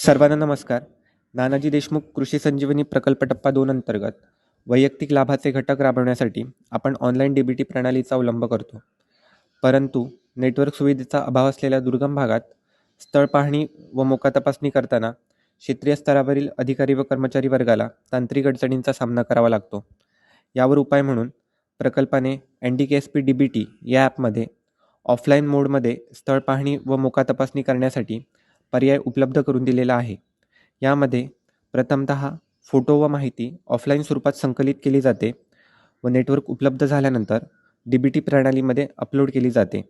सर्वांना नमस्कार. नानाजी देशमुख कृषी संजीवनी प्रकल्प टप्पा दोन अंतर्गत वैयक्तिक लाभाचे घटक राबवण्यासाठी आपण ऑनलाईन डी बी टी प्रणालीचा अवलंब करतो. परंतु नेटवर्क सुविधेचा अभाव असलेल्या दुर्गम भागात स्थळ पाहणी व मोका तपासणी करताना क्षेत्रीय स्तरावरील अधिकारी व कर्मचारी वर्गाला तांत्रिक अडचणींचा सामना करावा लागतो. यावर उपाय म्हणून प्रकल्पाने N D K S P D B T या ॲपमध्ये ऑफलाईन मोडमध्ये स्थळ पाहणी व मोका तपासणी करण्यासाठी पर्याय उपलब्ध करून दिलेला आहे. यामध्ये प्रथमत फोटो व माहिती ऑफलाईन स्वरूपात संकलित केली जाते व नेटवर्क उपलब्ध झाल्यानंतर डी बी टी प्रणालीमध्ये अपलोड केली जाते.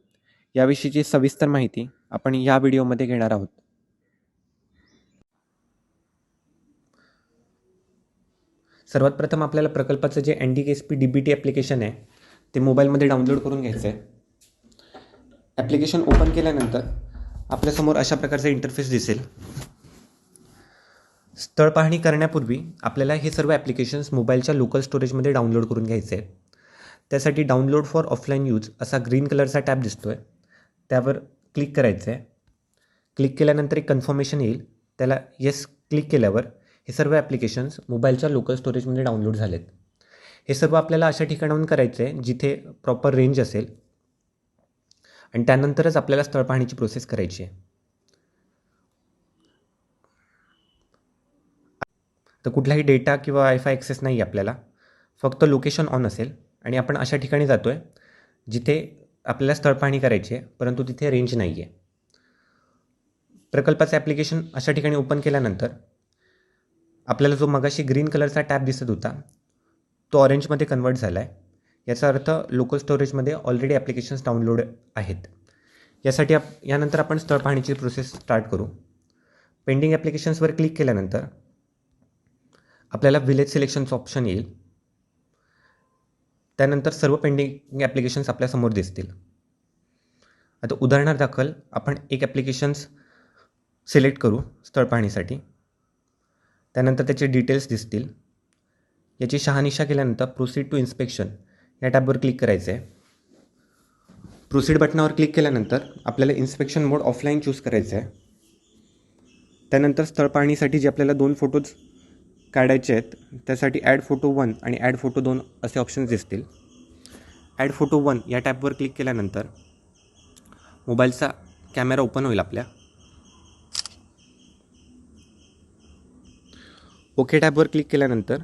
याविषयीची सविस्तर माहिती आपण या व्हिडिओमध्ये घेणार आहोत. सर्वात प्रथम आपल्याला प्रकल्पाचं जे N D K S P D B T application आहे ते मोबाईलमध्ये डाउनलोड करून घ्यायचं आहे ॲप्लिकेशन ओपन केल्यानंतर आपल्यासमोर अशा प्रकारचा इंटरफेस दिसेल. स्थळ पाहणी करण्यापूर्वी आपल्याला हे सर्व ॲप्लिकेशन्स मोबाईलच्या लोकल स्टोरेजमध्ये डाउनलोड करून घ्यायचे आहे त्यासाठी डाउनलोड फॉर ऑफलाईन यूज असा ग्रीन कलरचा टॅब दिसतो आहे त्यावर क्लिक करायचं आहे क्लिक केल्यानंतर एक कन्फर्मेशन येईल. त्याला येस क्लिक केल्यावर हे सर्व ॲप्लिकेशन्स मोबाईलच्या लोकल स्टोरेजमध्ये डाउनलोड झालेत. हे सर्व आपल्याला अशा ठिकाणाहून करायचं आहे जिथे प्रॉपर रेंज असेल. आणि त्यानंतरच आपल्याला स्थळ पाहणीची प्रोसेस करायची आहे. तर कुठलाही डेटा किंवा वायफाय ॲक्सेस नाही आहे आपल्याला. फक्त लोकेशन ऑन असेल आणि आपण अशा ठिकाणी जातो आहे जिथे आपल्याला स्थळ पाहणी करायची आहे परंतु तिथे रेंज नाही आहे. प्रकल्पाचं ॲप्लिकेशन अशा ठिकाणी ओपन केल्यानंतर आपल्याला जो मगाशी ग्रीन कलरचा टॅब दिसत होता तो ऑरेंजमध्ये कन्वर्ट झाला आहे याचा अर्थ लोकल स्टोरेजमध्ये ऑलरेडी ॲप्लिकेशन्स डाउनलोड आहेत. यासाठी आप यानंतर आपण स्थळ पाहणीची प्रोसेस स्टार्ट करू. पेंडिंग ॲप्लिकेशन्सवर क्लिक केल्यानंतर आपल्याला विलेज सिलेक्शनचं ऑप्शन येईल. त्यानंतर सर्व पेंडिंग ॲप्लिकेशन्स आपल्यासमोर दिसतील. आता उदाहरणादाखल आपण एक ॲप्लिकेशन्स सिलेक्ट करू स्थळ पाहणीसाठी. त्यानंतर त्याचे डिटेल्स दिसतील. याची शहानिशा केल्यानंतर प्रोसीड टू इन्स्पेक्शन या टॅबवर क्लिक करायचं आहे प्रोसीड बटनावर क्लिक केल्यानंतर आपल्याला इन्स्पेक्शन मोड ऑफलाईन चूज करायचं आहे त्यानंतर स्थळ पाहणीसाठी जे आपल्याला दोन फोटोज काढायचे आहेत त्यासाठी ॲड फोटो वन आणि ॲड फोटो दोन असे ऑप्शन्स दिसतील. ॲड फोटो वन या टॅबवर क्लिक केल्यानंतर मोबाईलचा कॅमेरा ओपन होईल आपल्या. ओके टॅबवर क्लिक केल्यानंतर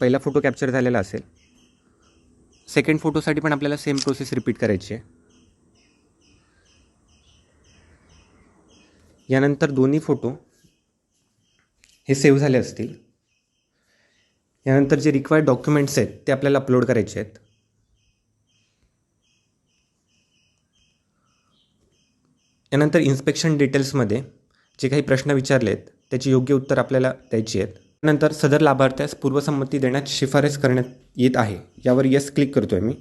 पहिला फोटो कॅप्चर झालेला असेल. सेकंड फोटोसाठी पण आपल्याला सेम प्रोसेस रिपीट करायची आहे. यानंतर दोन्ही फोटो हे सेव्ह झाले असतील. यानंतर जे रिक्वायर्ड डॉक्युमेंट्स आहेत ते आपल्याला अपलोड करायचे आहेत. यानंतर इन्स्पेक्शन डिटेल्समध्ये जे काही प्रश्न विचारले आहेत त्याची योग्य उत्तर आपल्याला द्यायची आहेत. नंतर सदर लाभार्थ्यास पूर्वसंमती देण्यात शिफारस करण्यात येत आहे. यावर यस क्लिक करतो आहे मी.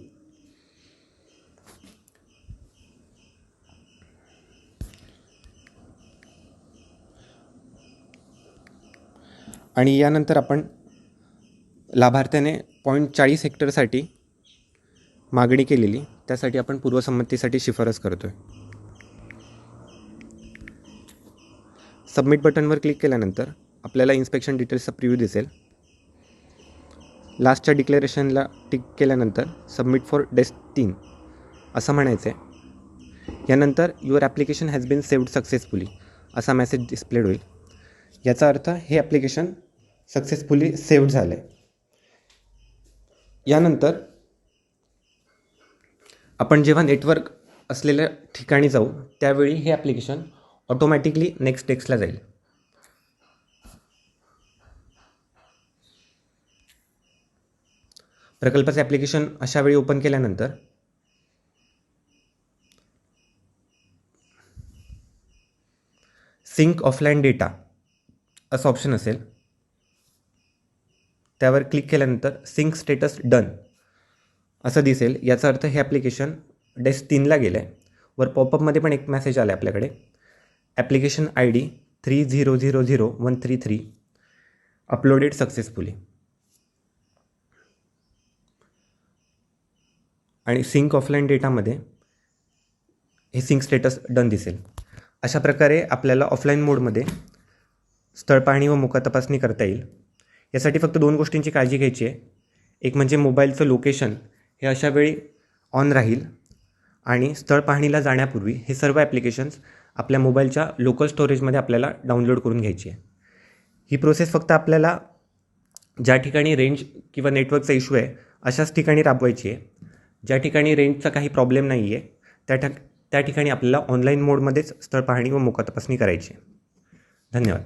आणि यानंतर आपण लाभार्थ्याने पॉईंट चाळीस हेक्टरसाठी मागणी केलेली. त्यासाठी आपण पूर्वसंमतीसाठी शिफारस करतो आहे सबमिट बटनवर क्लिक केल्यानंतर आपल्याला इन्स्पेक्शन डिटेल्सचा प्रिव्ह्यू दिसेल. लास्टच्या डिक्लेरेशनला टिक केल्यानंतर सबमिट फॉर डेस्क तीन असं म्हणायचं आहे यानंतर your application has been saved successfully असा मेसेज डिस्प्लेड होईल. याचा अर्थ हे ॲप्लिकेशन सक्सेसफुली सेव्ड झालं आहे यानंतर आपण जेव्हा नेटवर्क असलेल्या ठिकाणी जाऊ त्यावेळी हे ॲप्लिकेशन ऑटोमॅटिकली नेक्स्ट डेस्कला जाईल. प्रकल्पाचं ॲप्लिकेशन अशा वेळी ओपन केल्यानंतर सिंक ऑफलाईन डेटा असं ऑप्शन असेल. त्यावर क्लिक केल्यानंतर सिंक स्टेटस डन असं दिसेल. याचा अर्थ हे ॲप्लिकेशन डेस्क तीनला गेलं आहे वर पॉपअपमध्ये पण एक मेसेज आला आहे आपल्याकडे. Application I D three zero zero zero one three three uploaded successfully आणि सिंक ऑफलाईन डेटामध्ये हे सिंक स्टेटस डन दिसेल. अशा प्रकारे आपल्याला ऑफलाईन मोडमध्ये स्थळ पाहणी व मुका तपासणी करता येईल. यासाठी फक्त दोन गोष्टींची काळजी घ्यायची आहे. एक म्हणजे मोबाईलचं लोकेशन हे अशा वेळी ऑन राहील आणि स्थळ पाहणीला जाण्यापूर्वी हे सर्व ॲप्लिकेशन्स आपल्या मोबाईलच्या लोकल स्टोरेजमध्ये आपल्याला डाउनलोड करून घ्यायची आहे. ही प्रोसेस फक्त आपल्याला ज्या ठिकाणी रेंज किंवा नेटवर्कचा इश्यू आहे अशाच ठिकाणी राबवायची आहे. ज्या ठिकाणी रेंटचा काही प्रॉब्लेम नाही आहे त्या ठा त्या ठिकाणी आपल्याला ऑनलाईन मोडमध्येच स्थळ पाहणी व मोका तपासणी करायची आहे. धन्यवाद.